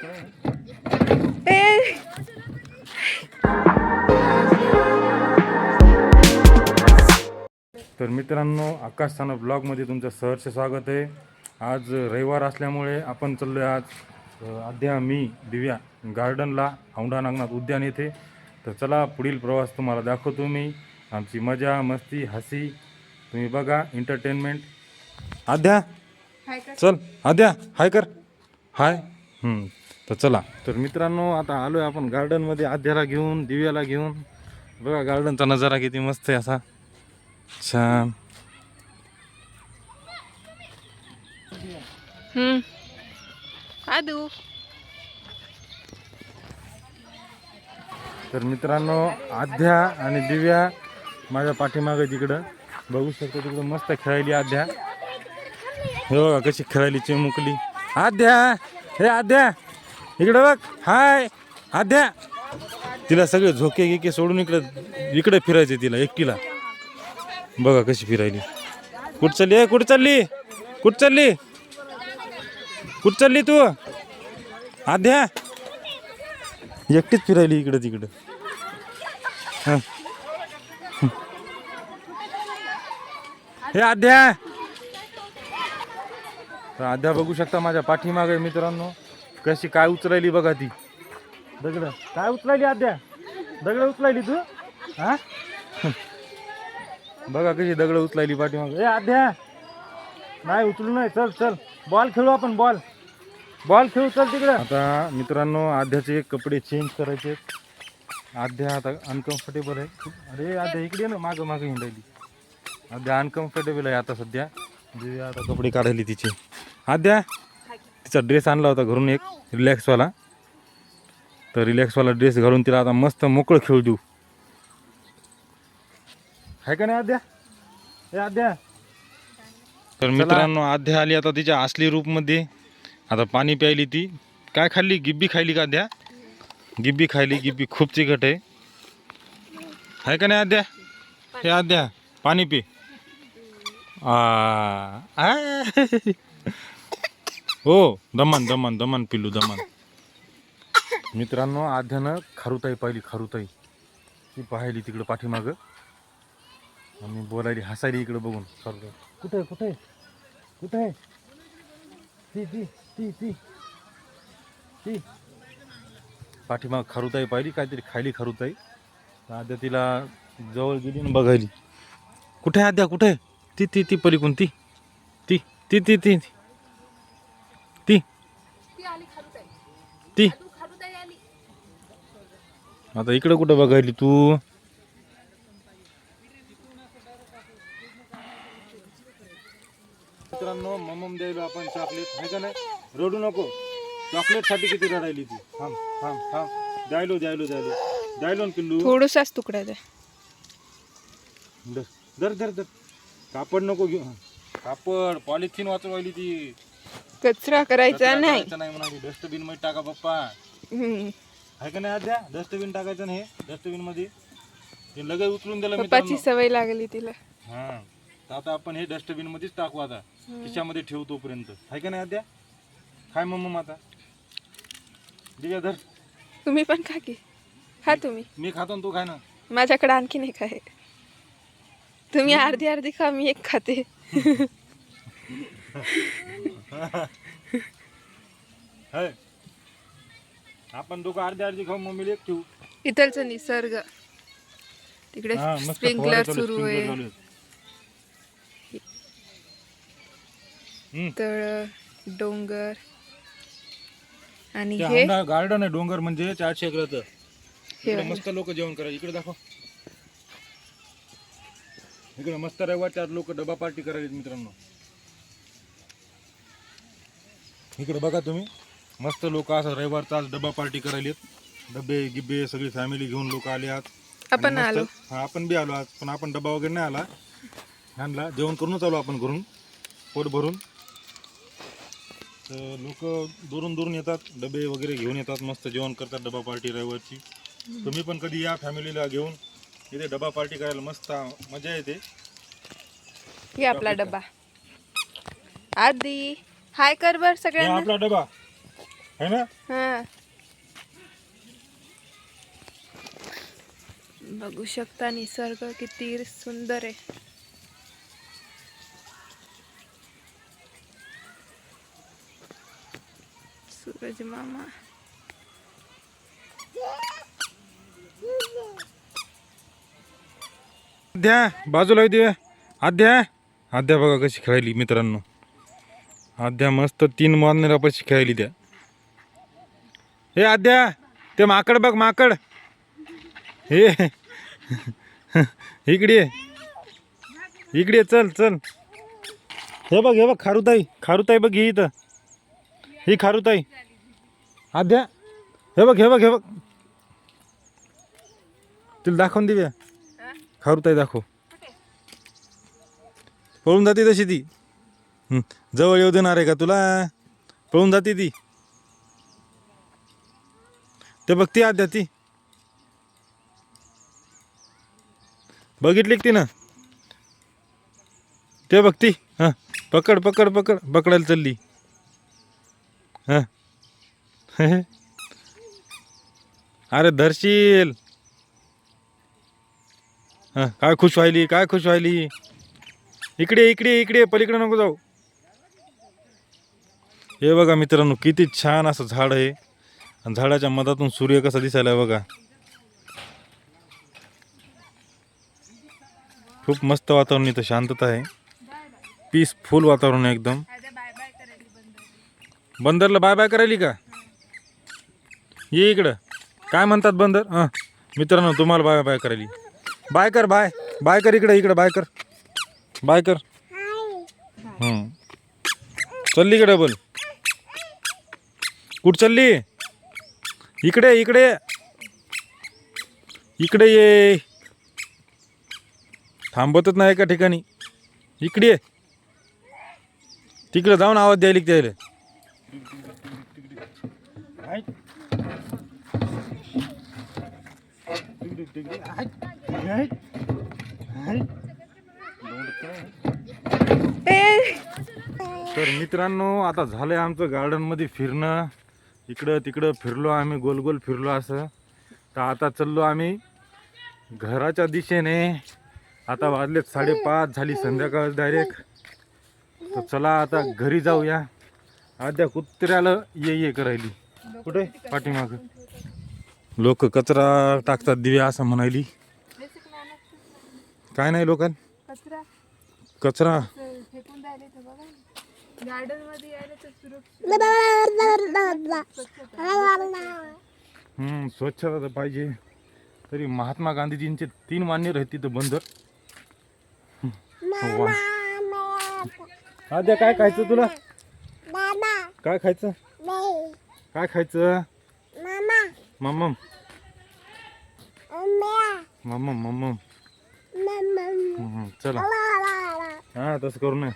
तर मित्रांनो आकाश साना ब्लॉगमध्ये तुमचं सहर्ष स्वागत आहे. आज रविवार असल्यामुळे आपण चाललो आहे आज अद्या मी दिव्या गार्डनला औंढा नागनाथ उद्यान येथे. तर चला पुढील प्रवास तुम्हाला दाखवतो मी. आमची मजा मस्ती हसी तुम्ही बघा एंटरटेनमेंट आद्या चल आद्या हाय कर. हाय. तर चला. तर मित्रांनो आता आलो आहे आपण गार्डनमध्ये आद्याला घेऊन दिव्याला घेऊन. बघा गार्डनचा नजारा किती मस्त आहे असा. छान. हम्म. आदू. तर मित्रांनो आध्या आणि दिव्या माझ्या पाठीमागे तिकडं. बघू शकतो तिकडं मस्त खेळायली आध्या हे बघा कशी खेळायली चिमुकली. आध्या हे आध्या इकडं बघ. हाय. आध्या तिला सगळे झोके गिके सोडून इकडं इकडे फिरायचे तिला एकटीला. बघा कशी फिरायली. कुठं चालली? आहे कुठं चालली? कुठं चालली? कुठं चालली तू? आध्या एकटीच फिरायली इकडं तिकडं. हं. हे आद्या. तर आद्या बघू शकता माझ्या पाठीमागे मित्रांनो. कशी काय उचलायली बघा ती. दगड. काय उचलायली आद्या? दगड उचलायली तू? हा? बघा कशी दगड उचलायली पाठीमागे. ए आद्या. नाही उचलू नाही. चल चल. बॉल खेळू आपण बॉल बॉल खेळू चल तिकडे. आता मित्रांनो आध्याचे कपडे चेंज करायचे आध्या आता अनकम्फर्टेबल आहे. अरे आध्या इकडे ना. मागं मागं हिंडायली आध्या अनकम्फर्टेबल आहे आता सध्या. दिव्या आता कपडे काढायली तिचे. आध्या तिचा ड्रेस आणला होता घरून एक रिलॅक्सवाला तर रिलॅक्सवाला ड्रेस घालून तिला आता मस्त मोकळं खेळू देऊ. आहे का नाही आद्या? हे आद्या. तर मित्रांनो आध्या आली आता तिच्या असली रूपमध्ये. आता पाणी प्यायली ती. काय खाल्ली? गिब्बी खायली का आद्या? गिब्बी खायली. गिब्बी खूप चिकट आहे. आहे का नाही आद्या? हे आद्या पाणी पी. आ. आ. हो दमान दमान दमान पिल्लू दमान. मित्रांनो आध्यानं खारुताई पाहिली खारुताई. ती पाहिली तिकडं पाठीमागं. आणि बोलायली हसायली इकडं बघून. खारुताई कुठे कुठे? कुठे? ती ती ती ती. ती. पाठीमाग खारुताई पाहिली काहीतरी खायली खारुताई. तर आद्या तिला जवळ गेली ना बघायली. कुठे आद्या कुठे? ती ती ती पलीकडून ती ती. ती ती ती ती. ती? आता इकडं कुठं बघायली तू? मित्रांनो मम्मम द्यायला आपण चॉकलेट आहे का नाही? रडू नको. चॉकलेटसाठी किती रडायली ती? थांब थांब थांब. द्यायलो द्यायलो द्यायलो. द्यायलो ना पिल्लू थोडसाच तुकडा द्या दर दर दर. दर कापड नको घेऊ. कापड पॉलिथिन वाचवायली ती. कचरा करायचा नाही. म्हणाली. डस्टबिनमध्ये टाका पप्पा. हम्म. आहे का नाही आद्या? डस्टबिन टाकायचं नाही डस्टबिनमध्ये. ते लगेच उचलून दिलं पप्पाची मित्रांनो सवय लागली तिला. हा. तर आता आपण हे डस्टबिन मध्येच टाकू आता. खिशामध्ये ठेवू तोपर्यंत. आहे का नाही आद्या? काय मम्मा आता. दिव्या धर. तुम्ही पण खा की. खा तुम्ही. मी खातो तू खाय ना. माझ्याकडे आणखी नाही काय तुम्ही अर्धी अर्धी खा मी एक खाते. है। आपण दोघं अर्धे अर्धे खाऊ मम्मीला एक ठेवू. इथलचं निसर्ग. तिकडे हा, मस्त स्प्रिंकलर चालू सुरू sprinkler आहे. चालू आहेत. हम्म. तळ डोंगर. आणि ते हे गार्डन आहे डोंगर म्हणजे चारशे एकराचं. हे इकडे. मस्त लोक जेवण करायचे इकडे दाखव. इकडे मस्त रविवार चार लोक डबा पार्टी करायला मित्रांनो. इकडे बघा तुम्ही. मस्त लोक असं रविवारचा आज डबा पार्टी करायलेत. डबे गिब्बे सगळी फॅमिली घेऊन लोक आले आज. आपण आणि मस्त- आलो. हा आपण बी आलो आज. पण आपण डबा वगैरे नाही आला. आणला जेवण करूनच आलो आपण घरून. पोट भरून. तर लोक दुरून दुरून येतात. डबे वगैरे घेऊन येतात. मस्त जेवण करतात डबा पार्टी रविवारची. तुम्ही पण कधी या फॅमिलीला घेऊन. इथे डबा पार्टी करायला मस्त मजा येते. हे आपला डबा. आधी हाय कर बर हा सगळ्यांना. आपला डबा. है ना? हा. बघू शकता निसर्ग किती सुंदर आहे. सूरज मामा. आद्या बाजूला येऊ दे. आद्या. आद्या बघा कशी खेळायली मित्रांनो. आद्या मस्त तीन मारणाऱ्यापाशी खेळायली त्या हे आद्या ते माकड बघ माकड. हे इकडे इकडे चल चल. हे बघ हे बघ खारुताई. खारुताई बघ ही इथं. ही खारुताई. आद्या हे बघ हे बघ हे बघ. तिला दाखवून देऊया. खारुताई दाखव. पळून जाते तशी ती. हं, जवळ येऊ देणार आहे का तुला? पळून जाते ती. ते बघती आद्या ती. बघितली का ती ना ते. बघती हां. पकड पकड पकड. पकडायला चालली. हां. अरे धरशील. हां. काय खुश व्हायली काय खुश व्हायली. इकडे इकडे इकडे. पलीकडे नको जाऊ. हे बघा मित्रांनो किती छान असं झाड आहे. आणि झाडाच्या मधातून सूर्य कसा दिसायला बघा. खूप मस्त वातावरण इथं शांतता आहे. पीसफुल वातावरण आहे एकदम. बंदरला बाय बाय करायली का? ये इकडं. काय म्हणतात बंदर? हां. मित्रांनो तुम्हाला बाय बाय करायली. बाय कर बाय बाय कर इकडं इकडं बाय कर. बाय कर. हं. चल इकडं डबल कुठं चालली? इकडे इकडे. इकडे ये. थांबतच नाही एका ठिकाणी. इकडे ये. तिकडे जाऊन आवाज द्यायला त्याला तर मित्रांनो आता झालंय आमचं गार्डनमध्ये फिरणं. इकडं तिकडं फिरलो आम्ही गोल गोल फिरलो असं. तर आता चाललो आम्ही घराच्या दिशेने. आता वाजलेत साडेपाच झाली संध्याकाळ डायरेक्ट तर चला आता घरी जाऊया. आद्या कुत्र्याला ये ये करायली. कुठे? पाठीमाग. लोक कचरा टाकतात दिव्या असं म्हणायली. काय नाही लोकां? कचरा. गार्डनमध्ये यायला तर सुरक्षित. स्वच्छता तर पाहिजे. तरी महात्मा गांधीजींचे तीन मान्य राहते तिथं बंदर हो, आद्या काय खायचं तुला? काय खायचं? काय खायचं? मम्मम. मम्मम मम्मम. चला. हा तसं करू नये.